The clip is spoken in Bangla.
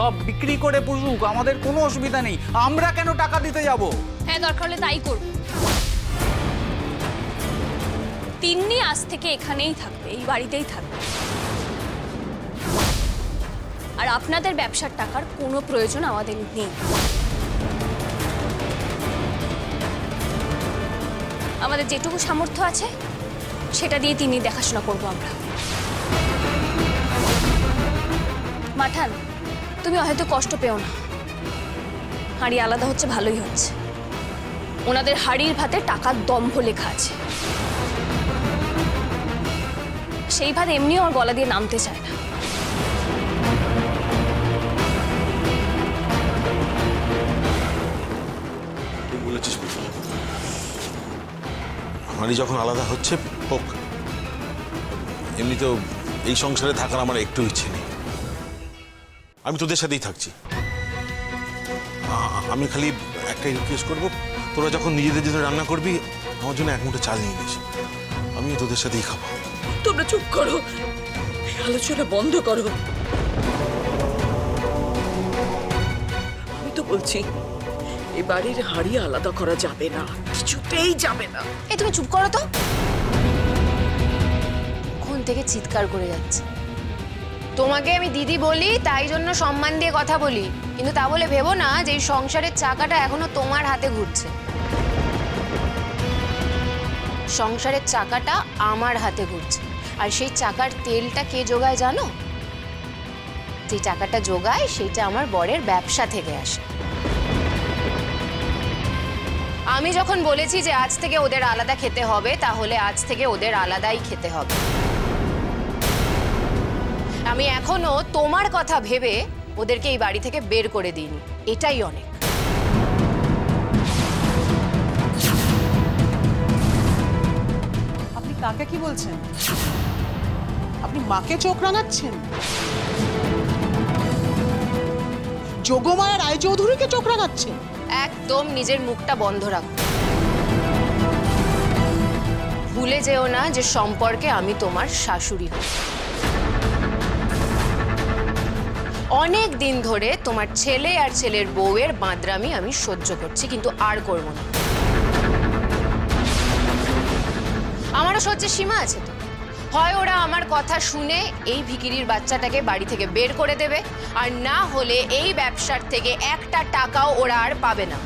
সব বিক্রি করে পুষুক, আমাদের কোনো অসুবিধা নেই। আমরা কেন টাকা দিতে যাব? হ্যাঁ দরকার হলে তাই করব তিন্নি আজ থেকে এখানেই থাকবে, এই বাড়িতেই থাকবে। আর আপনাদের ব্যবসার টাকার কোনো প্রয়োজন আমাদের নেই। আমাদের যেটুকু সামর্থ্য আছে, সেটা দিয়ে তিনি দেখাশোনা করব আমরা। মাঠান তুমি হয়তো কষ্ট পেও না। হাঁড়ি আলাদা হচ্ছে, ভালোই হচ্ছে। ওনাদের হাড়ির ভাতে টাকার দম্ভ লেখা আছে। সেই ভাত এমনিও আমার গলা দিয়ে নামতে চায় না। আমারই যখন আলাদা হচ্ছে, হোক। এমনিতেও এই সংসারে থাকার আমার একটু ইচ্ছে নেই। আমি তোদের সাথেই থাকছি। আমি খালি একটাই রিকোয়েস্ট করব তোরা যখন নিজেদের জন্য রান্না করবি আমার জন্য এক মুঠো চাল নিয়ে নিস। আমিও তোদের সাথেই খাব। তোমরা চুপ করো। এই আলোচনা বন্ধ করো। আমি তো বলছি এ বাড়ির হাড়ি আলাদা করা যাবে না কিছুতেই যাবে না। এই তুমি চুপ করো তো। কোন থেকে চিৎকার করে যাচ্ছে। তোমাকে আমি দিদি বলি, তাই জন্য সম্মান দিয়ে কথা বলি। কিন্তু তা বলে ভেবো না যে এই সংসারের চাকাটা এখনও তোমার হাতে ঘুরছে। সংসারের চাকাটা আমার হাতে ঘুরছে। আর সেই চাকার তেলটা কে যোগায় জানো? যে টাকাটা যোগায় সেটা আমার বরের ব্যবসা থেকে আসে। আমি যখন বলেছি যে আজ থেকে ওদের আলাদা খেতে হবে, তাহলে আজ থেকে ওদের আলাদাই খেতে হবে। আমি এখনও তোমার কথা ভেবে ওদেরকে এই বাড়ি থেকে বের করে দিইনি। এটাই অনেক। আপনি কাকে কি বলছেন? আপনি মাকে চোখ রাঙাচ্ছেন? যোগমায়া রায়চৌধুরীকে চোখ রাঙাচ্ছেন? একদম নিজের মুখটা বন্ধ রাখো। ভুলে যেও না যে সম্পর্কে আমি তোমার শাশুড়ি হই অনেক দিন ধরে তোমার ছেলে আর ছেলের বউয়ের বাঁদরামি আমি সহ্য করছি, কিন্তু আর করব না। আমারও সহ্যের সীমা আছে তো। হয় ওরা আমার কথা শুনে এই ভিকিরির বাচ্চাটাকে বাড়ি থেকে বের করে দেবে, আর না হলে এই ব্যবসার থেকে একটা টাকাও ওরা আর পাবে না।